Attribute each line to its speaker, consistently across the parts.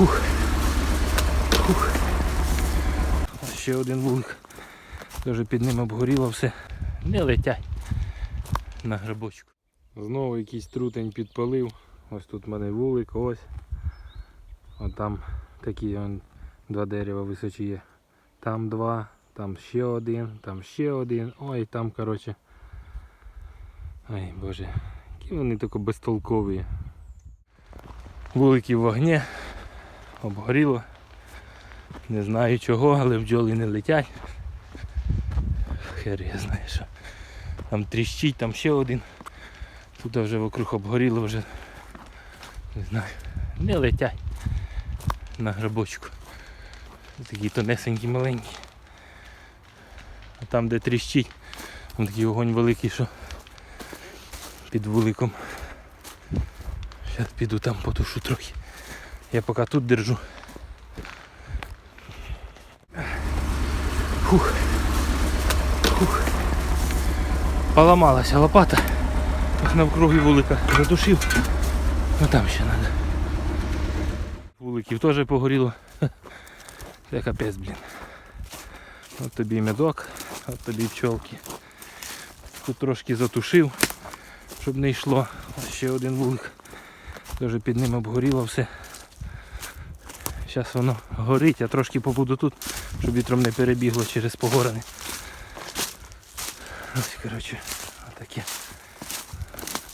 Speaker 1: Фух. Фух. Ще один вулик. Теж під ним обгоріло все. Не летять на грибочку. Знову якийсь трутень підпалив. Ось тут в мене вулик, ось. От там такі он, два дерева височі є. Там два, там ще один, там ще один. Ой, там, коротше. Ай боже. Які вони тако безтолкові. Вулики в вогні. Обгоріло. Не знаю чого, але бджоли не летять. Хер я знаю що. Там тріщить, там ще один. Тут вже вокруг обгоріло вже. Не знаю. Не летять на грибочку. Такі тонесенькі маленькі. А там де тріщить, там такий огонь великий, що під вуликом. Зараз піду там потушу трохи. Я поки тут держу. Фух. Фух. Поламалася лопата. Ось навкруги вулика задушив. Ну там ще треба. Вуликів теж погоріло. Це капець, блін. От тобі медок, от тобі пчолки. Тут трошки затушив, щоб не йшло. Ще один вулик. Теж під ним обгоріло все. Зараз воно горить, я трошки побуду тут, щоб вітром не перебігло через погорини. Ось, коротше, отаке.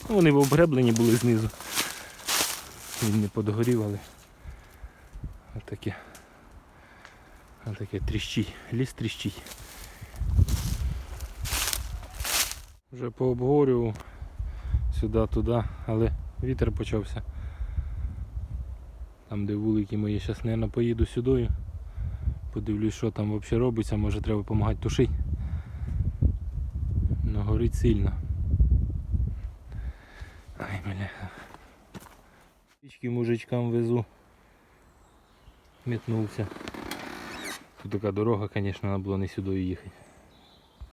Speaker 1: Ну, вони в обгреблені були знизу. Він не подгорів, але отаке. Отаке тріщить. Ліс тріщить. Вже пообгорював сюди-туди, але вітер почався. Там де вулики мої, зараз, мабуть, поїду сюди. Подивлюсь, що там взагалі робиться, може треба допомагати тушити. Ну горить сильно. Ай, бля. Пічки мужичкам везу. Метнувся. Тут така дорога, звісно, треба було не сюди їхати.